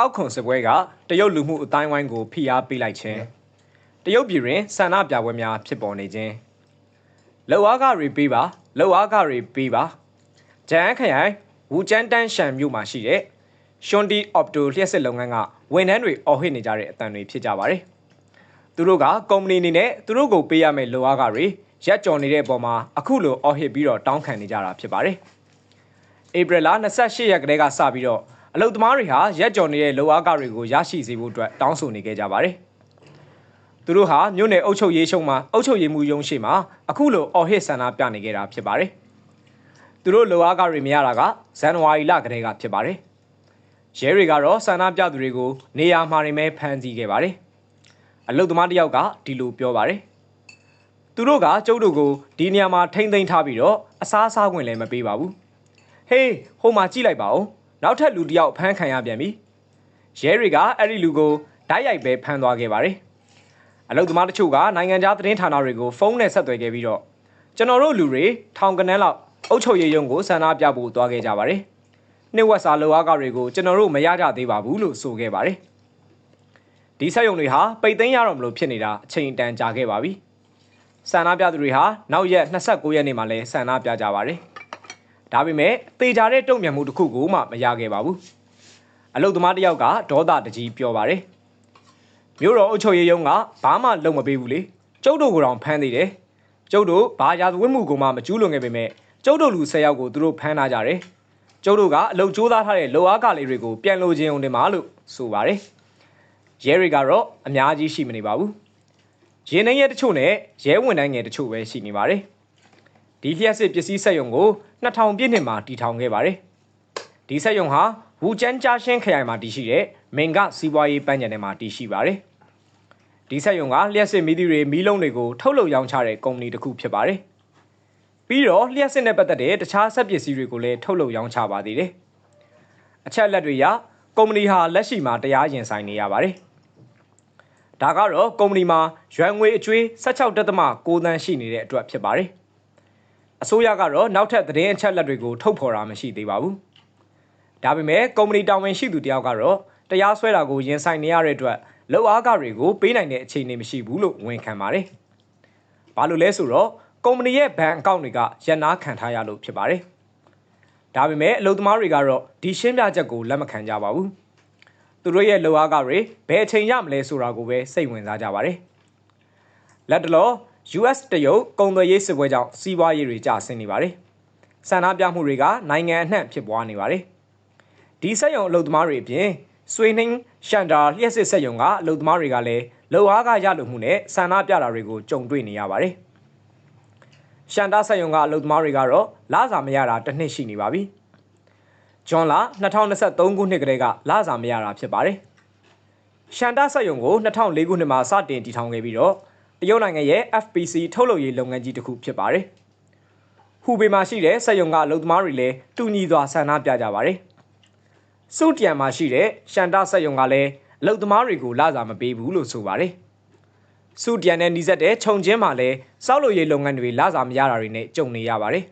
ကောက်ခွန်စပွဲကတရုတ်လူမှုအတိုင်းဝိုင်းကိုဖိအားပေးလိုက်ခြင်းတရုတ်ပြည်တွင်ဆန္ဒပြပွဲများဖြစ်ပေါ်နေခြင်းလောက်အားကတွေပေးပါလောက်အားကတွေပေးပါဂျန်ခရိုင်ဝူကျန်းတန်းရှန်မြို့မှာရှိတဲ့ရှွန်ဒီအော့ပတိုလျှက်စစ်လုပ်ငန်းကဝန်ထမ်းတွေအော်ဟစ်နေကြတဲ့အတန်တွေဖြစ်ကြပါတယ်သူတို့ကကုမ္ပဏီအနေနဲ့သူတို့ကိုပေးရမယ့်လောက်အားကတွေရက်ကြော်နေတဲ့အပေါ်မှာအခုလိုအော်ဟစ်ပြီးတော့တောင်းခံနေကြတာဖြစ်ပါတယ်ဧပြီလ28ရက်ကတည်းကစပြီးတော့ အလုတ်သမားတွေဟာရက်ကြော်နေတဲ့လောအားကတွေကိုရရှိစေဖို့အတွက်တောင်းဆိုနေခဲ့ကြပါတယ်။သူတို့ဟာမြို့နယ်အုပ်ချုပ်ရေးရှုံးမှာအုပ်ချုပ်ရေးမှုရုံးရှိမှာအခုလိုအော်ဟစ်ဆန္ဒပြနေခဲ့တာဖြစ်ပါတယ်။သူတို့လောအားကတွေမရတာကဇန်နဝါရီလကတည်းကဖြစ်ပါတယ်။ရဲတွေကတော့ဆန္ဒပြသူတွေကိုနေရာမှာနေမဲ့ဖမ်းဆီးခဲ့ပါတယ်။အလုတ်သမားတယောက်ကဒီလိုပြောပါတယ်။သူတို့ကကျုပ်တို့ကိုဒီနေရာမှာထိမ့်သိမ်းထားပြီးတော့အစားအစာခွင့်လည်းမပေးပါဘူး။ဟေးဟိုမှာကြည့်လိုက်ပါဦး။ နောက်ထပ်လူတစ်ယောက်ဖမ်းခံရပြန်ပြီရဲတွေကအဲ့ဒီလူကိုဓာတ်ရိုက်ပဲဖမ်းသွားခဲ့ပါတယ်အလုသမားတချို့ကနိုင်ငံခြားသတင်းဌာနတွေကိုဖုန်းနဲ့ဆက်သွယ်ခဲ့ပြီးတော့ကျွန်တော်တို့လူတွေထောင်ကနန်းလောက်အုပ်ချုပ်ရေးရုံးကိုဆန္ဒပြဖို့သွားခဲ့ကြပါတယ်နှစ်ဝက်စာလောအားကတွေကိုကျွန်တော်တို့မရကြသေးပါဘူးလို့ဆိုခဲ့ပါတယ်ဒီဆက်ယုံတွေဟာပိတ်သိမ်းရတော့မလို့ဖြစ်နေတာအချိန်တန်ကြာခဲ့ပါပြီဆန္ဒပြသူတွေဟာနောက်ရက်29ရက်နေ့မှာလဲဆန္ဒပြကြပါတယ် ဒါပေမဲ့သေချာတဲ့တုံ့ပြန်မှုတစ်ခုကိုမှမရခဲ့ပါဘူးအလုသမားတယောက်ကဒေါသတကြီးပြောပါတယ်မြို့တော်အုပ်ချုပ်ရေးရုံးကဘာမှလုပ်မပေးဘူးလေကျုပ်တို့ကိုတော့ဖမ်းသေးတယ်ကျုပ်တို့ဘာရာဇဝတ်မှုကိုမှမကျူးလွန်ခဲ့ပေမဲ့ကျုပ်တို့လူ၁၀ယောက်ကိုသူတို့ဖမ်းထားကြတယ်ကျုပ်တို့ကအလုကြိုးစားထားတဲ့လောအားကလေးတွေကိုပြန်လိုခြင်းုံတင်ပါလို့ဆိုပါတယ်ရဲတွေကတော့အများကြီးရှိမနေပါဘူးရင်းနှင်းရဲတချို့နဲ့ရဲဝင်တိုင်းငယ်တချို့ပဲရှိနေပါတယ် ဒီလျှက်စစ်ပစ္စည်းဆက်ယုံကို2000ပြည့်နှစ်မှာတည်ထောင်ခဲ့ပါတယ်။ဒီဆက်ယုံဟာဝူကျန်းကြားရှင်းခရိုင်မှာတည်ရှိတဲ့မင်ကစီးပွားရေးပန်းခြံထဲမှာတည်ရှိပါတယ်။ဒီဆက်ယုံကလျှက်စစ်မီးသီးတွေမီးလုံးတွေကိုထုတ်လုပ်ရောင်းချတဲ့ကုမ္ပဏီတစ်ခုဖြစ်ပါတယ်။ပြီးတော့လျှက်စစ်နဲ့ပတ်သက်တဲ့တခြားဆက်ပစ္စည်းတွေကိုလည်းထုတ်လုပ်ရောင်းချပါသေးတယ်။အချက်လက်တွေအရကုမ္ပဏီဟာလက်ရှိမှာတရားရင်ဆိုင်နေရပါတယ်။ဒါကတော့ကုမ္ပဏီမှာရွမ်ငွေအကျွေး16.6သန်းရှိနေတဲ့အတွက်ဖြစ်ပါတယ်။ အစိုးရကတော့နောက်ထပ်သတင်းအချက်လက်တွေကိုထုတ်ဖော်တာမရှိသေးပါဘူး။ဒါပေမဲ့ကုမ္ပဏီတာဝန်ရှိသူတယောက်ကတော့တရားစွဲတာကိုရင်ဆိုင်နေရတဲ့အတွက်လောက်အားကတွေကိုပေးနိုင်တဲ့အခြေအနေမရှိဘူးလို့ဝန်ခံပါတယ်။ဘာလို့လဲဆိုတော့ကုမ္ပဏီရဲ့ဘဏ်အကောင့်တွေကရန်နာခံထားရလို့ဖြစ်ပါတယ်။ဒါပေမဲ့အလုပ်သမားတွေကတော့ဒီရှင်းပြချက်ကိုလက်မခံကြပါဘူး။သူတို့ရဲ့လောက်အားကတွေဘယ်အချိန်ရမလဲဆိုတာကိုပဲစိတ်ဝင်စားကြပါတယ်။လက်တလော US တရုတ်ကုန်သွယ်ရေးစစ်ပွဲကြောင့်စီးပွားရေးတွေကျဆင်းနေပါတယ်။ဆန္ဒပြမှုတွေကနိုင်ငံအနှံ့ဖြစ်ပွားနေပါတယ်။ဒီစက်ရုံအလုပ်သမားတွေအပြင်ဆွေနှင်းရှန်တာလျှက်စစ်စက်ရုံကအလုပ်သမားတွေကလည်းလုံအားကရလို့မှုနဲ့ဆန္ဒပြတာတွေကိုကြုံတွေ့နေရပါတယ်။ရှန်တာစက်ရုံကအလုပ်သမားတွေကတော့လစာမရတာတစ်နှစ်ရှိနေပါပြီ။ဂျွန်လာ2023ခုနှစ်ကတည်းကလစာမရတာဖြစ်ပါတယ်။ရှန်တာစက်ရုံကို2004ခုနှစ်မှာစတင်တည်ထောင်ခဲ့ပြီးတော့ တရုတ်နိုင်ငံရဲ့ FPC ထုတ်လုပ်ရေးလုပ်ငန်းကြီးတစ်ခုဖြစ်ပါတယ်။ဟူဘေမှာရှိတဲ့စက်ရုံကအလုပ်သမားတွေလည်းတူညီစွာဆန္ဒပြကြပါတယ်။စုတျံမှာရှိတဲ့ရှန်တာစက်ရုံကလည်းအလုပ်သမားတွေကိုလစာမပေးဘူးလို့ဆိုပါတယ်။စုတျံနဲ့နှီးစက်တဲ့ခြုံချင်းမှာလည်းစောက်လုပ်ရေးလုပ်ငန်းတွေလစာမရတာတွေနဲ့ကြုံနေရပါတယ်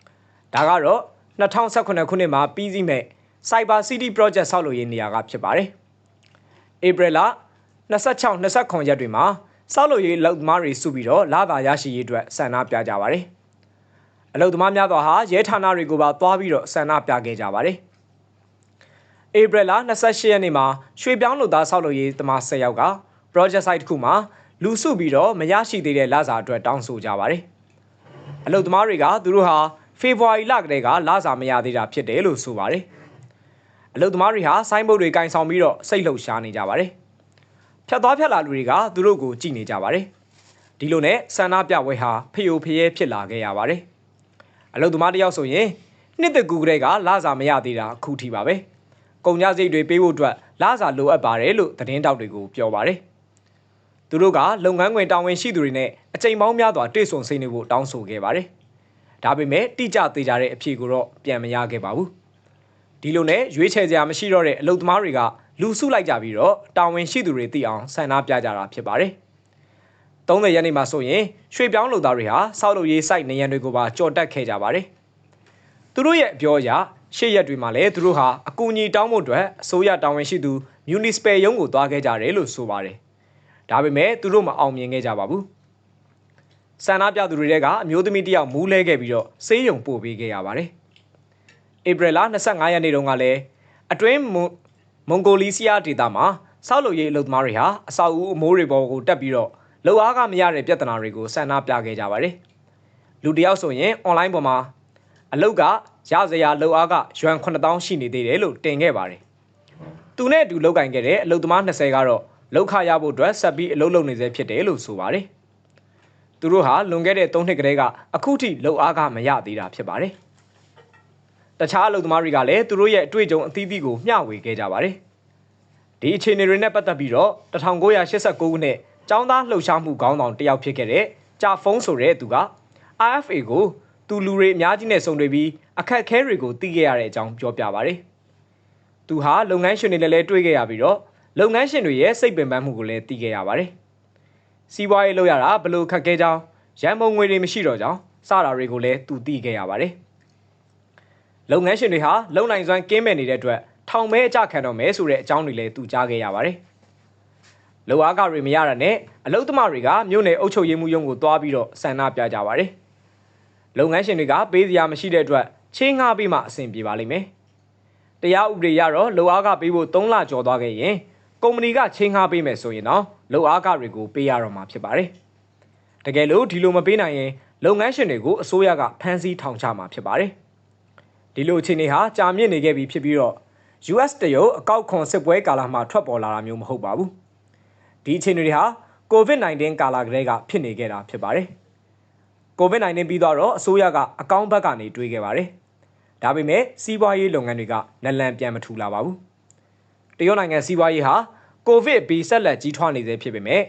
။ဒါကတော့2018ခုနှစ်မှာပြီးစီးမဲ့ Cyber City Project ဆောက်လုပ်ရေးနေရာကဖြစ်ပါတယ်။ဧပြီလ26 29ရက်တွေမှာ စောက်လို့ရေးလောက်သမားတွေစုပြီးတော့လာသာရရှိရေးအတွက်ဆန္ဒပြကြပါတယ်။အလုသမားများသောဟာရဲဌာနတွေကိုပါသွားပြီးတော့ဆန္ဒပြခဲ့ကြပါတယ်။ဧပြီလ28ရက်နေ့မှာရွှေပြောင်းလူသားဆောက်လုပ်ရေးသမား10ယောက်က project site တစ်ခုမှာလူစုပြီးတော့မရရှိသေးတဲ့လစာအတွက်တောင်းဆိုကြပါတယ်။အလုသမားတွေကသူတို့ဟာဖေဖော်ဝါရီလကတည်းကလစာမရသေးတာဖြစ်တယ်လို့ဆိုပါတယ်။အလုသမားတွေဟာဆိုင်းဘုတ်တွေကင်ဆောင်ပြီးတော့စိတ်လှုပ်ရှားနေကြပါတယ်။ ဖြတ်သွားဖြတ်လာလူတွေကသူတို့ကိုကြည့်နေကြပါတယ်ဒီလိုနဲ့ဆန္ဒပြပွဲဟာဖျို့ဖျဲဖြစ်လာခဲ့ရပါတယ်အလုသမားတယောက်ဆိုရင်နှစ်သက်ကူကလေးကလစာမရသေးတာအခုထိပါပဲကုန်ကြစိတ်တွေပေးဖို့အတွက်လစာလိုအပ်ပါတယ်လို့သတင်းတောက်တွေကိုပြောပါတယ်သူတို့ကလုပ်ငန်းခွင်တာဝန်ရှိသူတွေနဲ့အချိန်ပေါင်းများစွာတွေ့ဆုံဆွေးနွေးဖို့တောင်းဆိုခဲ့ပါတယ်ဒါပေမဲ့တိကျသေးကြတဲ့အဖြေကိုတော့ပြန်မရခဲ့ပါဘူးဒီလိုနဲ့ရွေးချယ်စရာမရှိတော့တဲ့အလုသမားတွေက လူစုလိုက်ကြပြီးတော့တာဝန်ရှိသူတွေသိအောင်ဆန္ဒပြကြတာဖြစ်ပါတယ်။30ရက်နေ့မှာဆိုရင်ရွှေပြောင်းလူသားတွေဟာစောက်လုပ်ရေး site နေရန်တွေကိုပါကြော်တက်ခဲ့ကြပါတယ်။သူတို့ရဲ့အပြောအရရှေ့ရက်တွေမှာလည်းသူတို့ဟာအကူအညီတောင်းဖို့အတွက်အစိုးရတာဝန်ရှိသူ municipal ရုံးကိုသွားခဲ့ကြတယ်လို့ဆိုပါတယ်။ဒါပေမဲ့သူတို့မအောင်မြင်ခဲ့ကြပါဘူး။ဆန္ဒပြသူတွေထဲကအမျိုးသမီးတစ်ယောက်မူးလဲခဲ့ပြီးတော့ဆေးရုံပို့ပေးခဲ့ရပါတယ်။ဧပြီလ25ရက်နေ့တုန်းကလည်းအတွင်း မွန်ဂိုလီစီးယားဒေသမှာဆောက်လုပ်ရေးအလုပ်သမားတွေဟာအဆောက်အဦအမိုးတွေပေါ်ကိုတက်ပြီးတော့လုံအားကမရတဲ့ပြဿနာတွေကိုဆန္ဒပြခဲ့ကြပါတယ်။လူတယောက်ဆိုရင် online ပေါ်မှာအလုတ်ကရစရာလုံအားကယွမ်9000ရှိနေသေးတယ်လို့တင်ခဲ့ပါတယ်။သူနဲ့အတူလောက်ကင်ခဲ့တဲ့အလုတ်သမား20ကတော့လောက်ခရဖို့အတွက်ဆက်ပြီးအလုပ်လုပ်နေစေဖြစ်တယ်လို့ဆိုပါတယ်။သူတို့ဟာလွန်ခဲ့တဲ့3နှစ်ကတည်းကအခုထိလုံအားကမရသေးတာဖြစ်ပါတယ်။ တခြားအလုပ်သမားတွေကလည်းသူတို့ရဲ့အတွေ့အကြုံအသီးသီးကိုမျှဝေခဲ့ကြပါတယ်။ဒီအခြေအနေတွေနဲ့ပတ်သက်ပြီးတော့1989ခုနှစ်ចောင်းသားလှုပ်ရှားမှုခေါင်းဆောင်တယောက်ဖြစ်ခဲ့တဲ့ကြာဖုံးဆိုတဲ့သူက RFA ကိုသူလူတွေအများကြီးနဲ့ဆုံတွေ့ပြီးအခက်အခဲတွေကိုသိခဲ့ရတဲ့အကြောင်းပြောပြပါဗျ။သူဟာလုပ်ငန်းရှင်တွေနဲ့လည်းတွေ့ခဲ့ရပြီးတော့လုပ်ငန်းရှင်တွေရဲ့စိတ်ပင်ပန်းမှုကိုလည်းသိခဲ့ရပါတယ်။စီးပွားရေးလုပ်ရတာဘလို့ခက်ခဲကြောင်းရန်မုံငွေတွေမရှိတော့ကြောင်းစတာတွေကိုလည်းသူသိခဲ့ရပါတယ်။ လုပ်ငန်းရှင်တွေဟာလုံနိုင်စွမ်းကင်းမဲ့နေတဲ့အတွက်ထောင်မဲအကြခံတော့မဲဆိုတဲ့အကြောင်းတွေလည်းသူကြားခဲ့ရပါတယ်။လောအားကတွေမရတာနဲ့အလုသမားတွေကမြို့နယ်အုပ်ချုပ်ရေးမှုရုံးကိုတွားပြီးတော့ဆန္ဒပြကြပါတယ်။လုပ်ငန်းရှင်တွေကပေးစရာမရှိတဲ့အတွက်ချင်းငှားပြီးမှအဆင်ပြေပါလိမ့်မယ်။တရားဥပဒေရတော့လောအားကပေးဖို့3လကျော်သွားခဲ့ရင်ကုမ္ပဏီကချင်းငှားပေးမယ်ဆိုရင်တော့လောအားကတွေကိုပေးရတော့မှာဖြစ်ပါတယ်။တကယ်လို့ဒီလိုမပေးနိုင်ရင်လုပ်ငန်းရှင်တွေကိုအစိုးရကဖမ်းဆီးထောင်ချမှာဖြစ်ပါတယ်။ ဒီလိုအခြေအနေဟာကြာမြင့်နေခဲ့ပြီဖြစ်ပြီးတော့ US တရုတ်အကောက်ခွန်စစ်ပွဲကာလမှာထွက်ပေါ်လာတာမျိုးမဟုတ်ပါဘူး။ဒီအခြေအနေတွေဟာ COVID-19 ကာလကလေးကဖြစ်နေခဲ့တာဖြစ်ပါတယ်။ COVID-19 ပြီးတော့အစိုးရကအကောင့်ဘက်ကနေတွေးခဲ့ပါတယ်။ဒါပေမဲ့စီးပွားရေးလုပ်ငန်းတွေကနလန်ပြန်မထူလာပါဘူး။တရုတ်နိုင်ငံစီးပွားရေးဟာကိုဗစ်ပြီးဆက်လက်ကြီးထွားနေသေးဖြစ်ပေမဲ့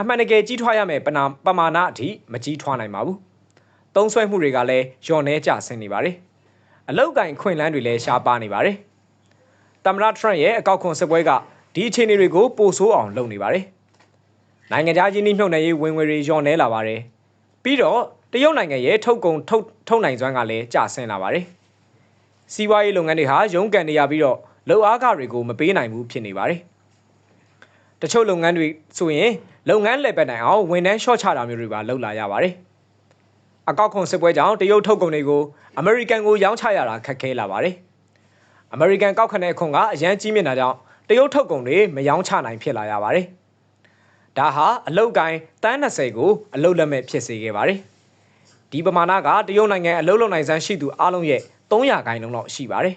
အမှန်တကယ်ကြီးထွားရမယ့်ပနာပမာဏအထိမကြီးထွားနိုင်ပါဘူး။သုံးဆွဲမှုတွေကလည်းလျော့နှဲကျဆင်းနေပါတယ်။ အလောက်ကင်ခွင့်လန်းတွေလည်းရှားပါနေပါတယ်။သမ္မတထရန့်ရဲ့အကောက်ခွန်စစ်ပွဲကဒီအခြေအနေတွေကိုပိုဆိုးအောင်လုပ်နေပါတယ်။နိုင်ငံခြားချင်းနှိမ့်နှုတ်နယ်ရေးဝင်ငွေတွေလျော့နှဲလာပါတယ်။ပြီးတော့တရုတ်နိုင်ငံရဲ့ထုတ်ကုန်ထုတ်ထုတ်နိုင်စွမ်းကလည်းကျဆင်းလာပါတယ်။စီးပွားရေးလုပ်ငန်းတွေဟာရုန်းကန်နေရပြီးတော့လုံအားခတွေကိုမပေးနိုင်ဘူးဖြစ်နေပါတယ်။တချို့လုပ်ငန်းတွေဆိုရင်လုပ်ငန်းလည်ပတ်နိုင်အောင်ဝန်ထမ်းလျှော့ချတာမျိုးတွေပါလုပ်လာရပါတယ်။ အကောက်ခွန်စစ်ပွဲကြောင့်တရုတ်ထုတ်ကုန်တွေကိုအမေရိကန်ကိုရောင်းချရတာခက်ခဲလာပါတယ်။အမေရိကန်ကောက်ခနဲ့ခွန်ကအရန်ကြီးမြင့်တာကြောင့်တရုတ်ထုတ်ကုန်တွေမယောင်းချနိုင်ဖြစ်လာရပါတယ်။ဒါဟာအလုတ်ကိုင်းတန်း20ကိုအလုတ်လက်မဲ့ဖြစ်စေခဲ့ပါတယ်။ဒီပမာဏကတရုတ်နိုင်ငံအလုတ်လုံနိုင်စမ်းရှိသူအလုံးရဲ့300ခိုင်နှုန်းလောက်ရှိပါတယ်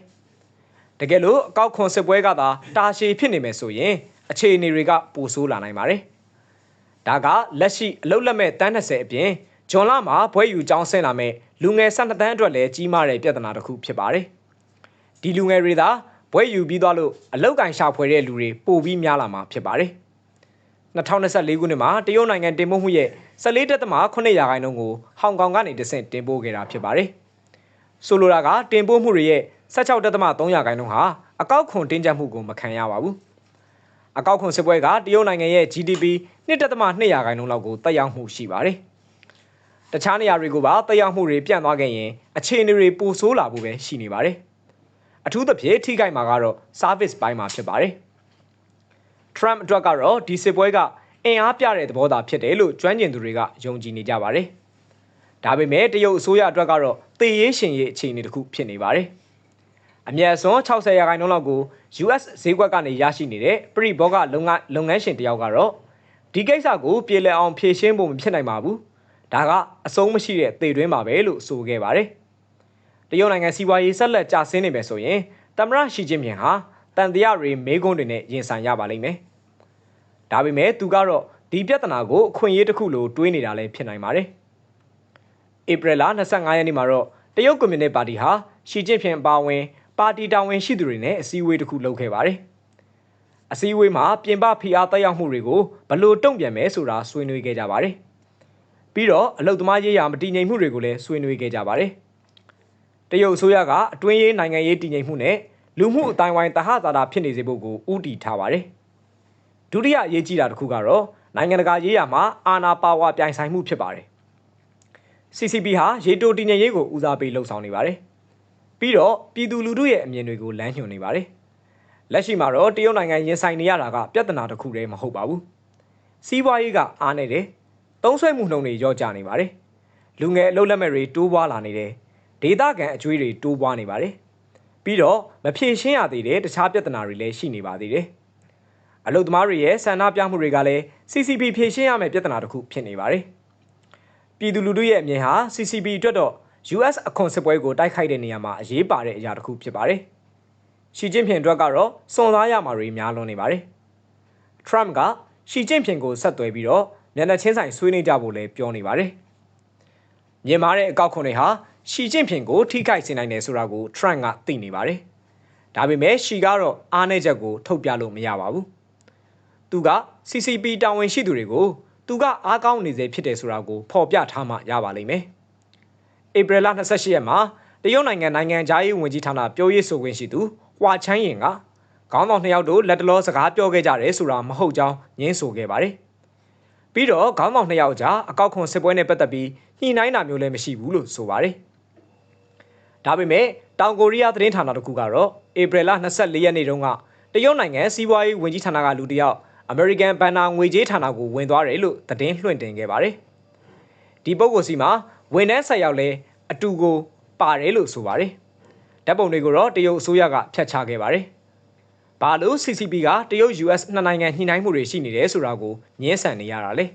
။တကယ်လို့အကောက်ခွန်စစ်ပွဲကသာတာရှည်ဖြစ်နေမယ်ဆိုရင်အခြေအနေတွေကပိုဆိုးလာနိုင်ပါတယ်။ဒါကလက်ရှိအလုတ်လက်မဲ့တန်း20အပြင် ဂျွန်လမှာဘွဲယူကျောင်းဆင်းလာမဲ့လူငယ်12တန်းအတွက်လည်းကြီးမားတဲ့ပြဿနာတစ်ခုဖြစ်ပါတယ်။ဒီလူငယ်တွေသာဘွဲယူပြီးသွားလို့အလောက်ကင်ရှာဖွေတဲ့လူတွေပိုပြီးများလာမှာဖြစ်ပါတယ်2024ခုနှစ်မှာတရုတ်နိုင်ငံတင်ပို့မှုရဲ့14.8ရာခိုင်နှုန်းကိုဟောင်ကောင်ကနေတဆင့်တင်ပို့ခဲ့တာဖြစ်ပါတယ်ဆိုလိုတာကတင်ပို့မှုတွေရဲ့16.3ရာခိုင်နှုန်းဟာအကောက်ခွန်တင်းကျပ်မှုကိုမခံရပါဘူးအကောက်ခွန်စစ်ပွဲကတရုတ်နိုင်ငံရဲ့ GDP 1.2ရာခိုင်နှုန်းလောက်ကိုတက်ရောက်မှုရှိပါတယ် တခြားနေရာတွေကိုပါတက်ရောက်မှုတွေပြန့်သွားခဲ့ရင်အခြေအနေတွေပိုဆိုးလာဖို့ပဲရှိနေပါတယ်။အထူးသဖြင့်ထိခိုက်မှာကတော့ service ပိုင်းမှာဖြစ်ပါတယ်။ Trump အတွက်ကတော့ဒီစစ်ပွဲကအင်အားပြတဲ့သဘောသာဖြစ်တယ်လို့ကျွမ်းကျင်သူတွေကယုံကြည်နေကြပါတယ်။ဒါပေမဲ့တရုတ်အစိုးရအတွက်ကတော့တည်ရေးရှင်ရေးအခြေအနေတစ်ခုဖြစ်နေပါတယ်။အမြတ်စွန်း60ရာခိုင်နှုန်းလောက်ကို US ဈေးကွက်ကနေရရှိနေတဲ့ပရိဘောဂလုပ်ငန်းလုပ်ငန်းရှင်တယောက်ကတော့ဒီကိစ္စကိုပြေလည်အောင်ဖြေရှင်းဖို့မဖြစ်နိုင်ပါဘူး။ ဒါကအဆုံးမရှိတဲ့သေတွင်းပါပဲလို့ဆိုခဲ့ပါတယ်။တရုတ်နိုင်ငံစီးပွားရေးဆက်လက်ကျဆင်းနေမယ်ဆိုရင်သမ္မတရှီကျင်းပင်ဟာတန်တရားတွေမေးခွန်းတွေနဲ့ရင်ဆိုင်ရပါလိမ့်မယ်။ဒါပေမဲ့သူကတော့ဒီပြဿနာကိုအခွင့်အရေးတစ်ခုလိုတွေးနေတာလည်းဖြစ်နိုင်ပါတယ်။ဧပြီလ25ရက်နေ့မှာတော့တရုတ်ကွန်မြူနစ်ပါတီဟာရှီကျင်းပင်ပါဝင်ပါတီတာဝန်ရှိသူတွေနဲ့အစည်းအဝေးတစ်ခုလုပ်ခဲ့ပါတယ်။အစည်းအဝေးမှာပြင်ပဖိအားတက်ရောက်မှုတွေကိုဘလို့တုံ့ပြန်မဲဆိုတာဆွေးနွေးခဲ့ကြပါတယ်။ ပြီးတော့အလုတ်သမားရေးရာမတည်ငြိမ်မှုတွေကိုလည်းဆွေးနွေးခဲ့ကြပါတယ်။တရုတ်အစိုးရကအတွင်းရေးနိုင်ငံရေးတည်ငြိမ်မှုနဲ့လူမှုအတိုင်းဝိုင်းတဟသာတာဖြစ်နေစေဖို့ကိုဥတီထားပါတယ်။ဒုတိယအရေးကြီးတာတစ်ခုကတော့နိုင်ငံတကာရေးရာမှာအာဏာပါဝါပြိုင်ဆိုင်မှုဖြစ်ပါတယ်။ CCP ဟာရေတိုတည်ငြိမ်ရေးကိုဦးစားပေးလှုံ့ဆော်နေပါတယ်။ပြီးတော့ပြည်သူလူထုရဲ့အမြင်တွေကိုလမ်းညွှန်နေပါတယ်လက်ရှိမှာတော့တရုတ်နိုင်ငံရင်ဆိုင်နေရတာကပြဿနာတစ်ခုတည်းမဟုတ်ပါဘူးစီးပွားရေးကအားနေတယ် သုံးဆွဲမှုနှုန်းတွေလျော့ကျနေပါတယ်လူငယ်အလုပ်လက်မဲ့တွေတိုးပွားလာနေတယ်ဒေသခံအကျွေးတွေတိုးပွားနေပါတယ်ပြီးတော့မဖြေရှင်းရသေးတဲ့တခြားပြဿနာတွေလည်းရှိနေပါသေးတယ်အလုပ်သမားတွေရဲ့ဆန္ဒပြမှုတွေကလည်း CCP ဖြေရှင်းရမယ့်ပြဿနာတစ်ခုဖြစ်နေပါတယ်ပြည်သူလူထုရဲ့အမြင်ဟာ CCP အတွက်တော့ US အခွန်စစ်ပွဲကိုတိုက်ခိုက်တဲ့နေရာမှာအရေးပါတဲ့အရာတစ်ခုဖြစ်ပါတယ်။ရှီကျင့်ဖျင်အတွက်ကတော့စွန်သားရမှာတွေများလွန်နေပါတယ်။ Trump ကရှီကျင့်ဖျင်ကိုဆက်သွယ်ပြီးတော့ မျက်နှာချင်းဆိုင်ဆွေးနွေးကြဖို့လည်းပြောနေပါတယ်။မြင်မာတဲ့အကောက်ခွန်တွေဟာရှီကျင့်ဖျင်ကိုထိခိုက်စေနိုင်တယ်ဆိုတာကို Trump ကသိနေပါတယ်။ဒါပေမဲ့ရှီကတော့အားနည်းချက်ကိုထုတ်ပြလို့မရပါဘူး။သူက CCP တာဝန်ရှိသူတွေကိုသူကအားကောင်းနေစေဖြစ်တယ်ဆိုတာကိုဖော်ပြထားမှရပါလိမ့်မယ်။ဧပြီလ28ရက်မှာတရုတ်နိုင်ငံနိုင်ငံသားရေးဝန်ကြီးဌာနပြောရေးဆိုခွင့်ရှိသူဟွာချန်းရင်ကခေါင်းဆောင်နှစ်ယောက်တို့လက်တလောစကားပြောခဲ့ကြတယ်ဆိုတာမဟုတ်ကြောင်းညင်းဆိုခဲ့ပါတယ်။ ပြီးတော့ခေါင်းဆောင်နှစ်ယောက်ကြားအကောက်ခွန်စစ်ပွဲနဲ့ပတ်သက်ပြီးညှိနှိုင်းတာမျိုးလည်းမရှိဘူးလို့ဆိုပါတယ်။ဒါပေမဲ့တောင်ကိုရီးယားသတင်းဌာနတစ်ခုကတော့ဧပြီလ24ရက်နေ့တုန်းကတရုတ်နိုင်ငံစီးပွားရေးဝန်ကြီးဌာနကလူတစ်ယောက်အမေရိကန်ဘဏ္ဍာငွေကြေးဌာနကိုဝင်သွားတယ်လို့သတင်းလွှင့်တင်ခဲ့ပါတယ်။ဒီပုဂ္ဂိုလ်စီမှာဝန်ထမ်းဆက်ရောက်လဲအတူကိုပါတယ်လို့ဆိုပါတယ်။ဓာတ်ပုံတွေကိုတော့တရုတ်အစိုးရကဖျက်ချခဲ့ပါတယ်။ ဘာလို့ CCP ကတရုတ် US နှစ်နိုင်ငံညှိနှိုင်းမှုတွေရှိနေတယ်ဆိုတာကိုညှင်းဆန်နေရတာလေ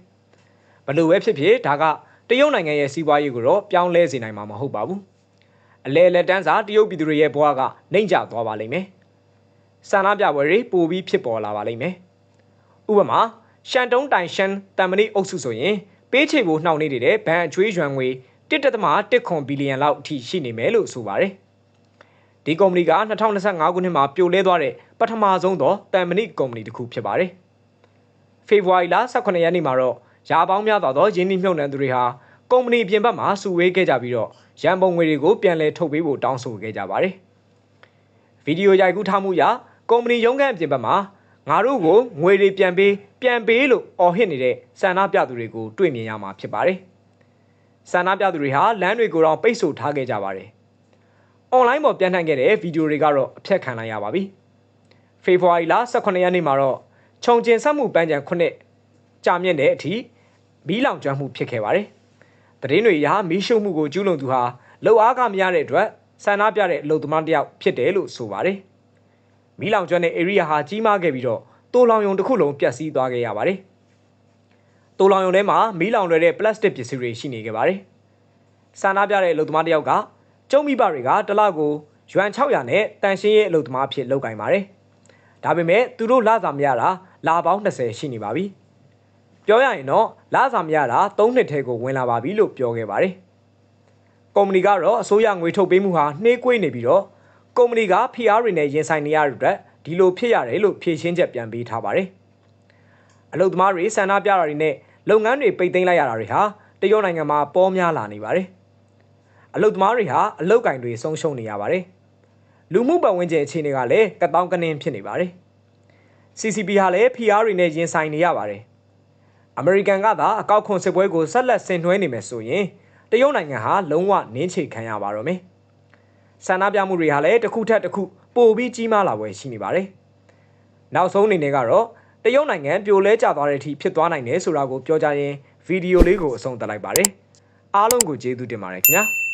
။ဘလို့ပဲဖြစ်ဖြစ်ဒါကတရုတ်နိုင်ငံရဲ့စီးပွားရေးကိုတော့ပြောင်းလဲစေနိုင်မှာမဟုတ်ပါဘူး။အလဲလက်တန်းစာတရုတ်ပြည်သူတွေရဲ့ဘဝကနှိမ့်ကျသွားပါလိမ့်မယ်။ဆန္ဒပြပွဲတွေပိုပြီးဖြစ်ပေါ်လာပါလိမ့်မယ်။ဥပမာရှန်တုံးတိုင်ရှန်တမ်မဏိအုပ်စုဆိုရင်ပေးချေဖို့နှောင့်နှေးနေတဲ့ဘဏ်အကျွေးရွံငွေ1.1ခွန်ဘီလီယံလောက်အထိရှိနေမယ်လို့ဆိုပါတယ်။ဒီကုမ္ပဏီက2025ခုနှစ်မှာပြိုလဲသွားတဲ့ ပထမဆုံးသောတန်မဏိကုမ္ပဏီတစ်ခုဖြစ်ပါတယ်။ဖေဖော်ဝါရီလ18ရက်နေ့မှာတော့ရာပေါင်းများစွာသောရင်းနှီးမြှုပ်နှံသူတွေဟာကုမ္ပဏီပြင်ပမှာစုဝေးခဲ့ကြပြီးတော့ရန်ပုံငွေတွေကိုပြန်လည်ထုတ်ပေးဖို့တောင်းဆိုခဲ့ကြပါတယ်။ဗီဒီယိုရိုက်ကူးထားမှုအရကုမ္ပဏီရုံးခန်းပြင်ပမှာငါတို့ကိုငွေတွေပြန်ပေးပြန်ပေးလို့အော်ဟစ်နေတဲ့ဆန္ဒပြသူတွေကိုတွေ့မြင်ရမှာဖြစ်ပါတယ်။ဆန္ဒပြသူတွေဟာလမ်းတွေကိုတော့ပိတ်ဆို့ထားခဲ့ကြပါတယ်။ online ပေါ်ပြန်နှံ့ခဲ့တဲ့ဗီဒီယိုတွေကတော့အဖြတ်ခံလိုက်ရပါပြီ။ ဖေဖော်ဝါရီလ18ရက်နေ့မှာတော့ခြုံကျင်ဆက်မှုပန်းချံခုနှစ်ကြာမြင့်တဲ့အထိမီးလောင်ကျွမ်းမှုဖြစ်ခဲ့ပါတယ်။တရင်တွေရာမီးရှို့မှုကိုကျူးလွန်သူဟာလှုပ်အားကမရတဲ့အတွက်ဆန္ဒပြတဲ့အလုပ်သမားတယောက်ဖြစ်တယ်လို့ဆိုပါတယ်။မီးလောင်ကျွမ်းတဲ့ area ဟာကြီးမားခဲ့ပြီးတော့တိုးလောင်ယုံတစ်ခုလုံးပျက်စီးသွားခဲ့ရပါတယ်။တိုးလောင်ရုံထဲမှာမီးလောင်လွယ်တဲ့ပလတ်စတစ်ပစ္စည်းတွေရှိနေခဲ့ပါတယ်။ဆန္ဒပြတဲ့အလုပ်သမားတစ်ယောက်ကကျုံမိဘတွေကတလကိုရွမ်600နဲ့တန်ရှင်းရဲ့အလုပ်သမားဖြစ်လုပ်ကင်ပါတယ်။ ဒါပေမဲ့သူတို့လစာမရတာလာပေါင်း20ရှိနေပါပြီ။ပြောရရင်တော့လစာမရတာ3နှစ်ထဲကိုဝင်လာပါပြီလို့ပြောခဲ့ပါတယ်။ကုမ္ပဏီကတော့အစိုးရငွေထုတ်ပေးမှုဟာနှေးကွေးနေပြီးတော့ကုမ္ပဏီက PR တွေနဲ့ရင်ဆိုင်နေရတဲ့အတွက်ဒီလိုဖြစ်ရတယ်လို့ဖြေရှင်းချက်ပြန်ပေးထားပါတယ်။အလုပ်သမားတွေဆန္ဒပြတာတွေနဲ့လုပ်ငန်းတွေပိတ်သိမ်းလိုက်ရတာတွေဟာတရုတ်နိုင်ငံမှာပေါများလာနေပါတယ်။အလုပ်သမားတွေဟာအလုပ်ကင်တွေဆုံးရှုံးနေရပါတယ်။ လူမှုပတ်ဝန်းကျင်အခြေအနေကလည်းကတောင်းကနင်းဖြစ်နေပါတယ်။ CCP ဟာလည်း PR တွေနဲ့ရင်ဆိုင်နေရပါတယ်။အမေရိကန်ကသာအကောက်ခွန်စစ်ပွဲကိုဆက်လက်ဆင်နွှဲနေမယ်ဆိုရင်တရုတ်နိုင်ငံဟာလုံးဝနင်းချိတ်ခံရပါတော့မယ်။ဆန္ဒပြမှုတွေဟာလည်းတစ်ခုထက်တစ်ခုပိုပြီးကြီးမားလာပွဲရှိနေပါတယ်။နောက်ဆုံးအနေနဲ့ကတော့တရုတ်နိုင်ငံပြိုလဲကျသွားတဲ့အထိဖြစ်သွားနိုင်တယ်ဆိုတာကိုပြောကြရင်ဗီဒီယိုလေးကိုအဆုံးသတ်လိုက်ပါတယ်အားလုံးကိုကျေးဇူးတင်ပါတယ်ခင်ဗျာ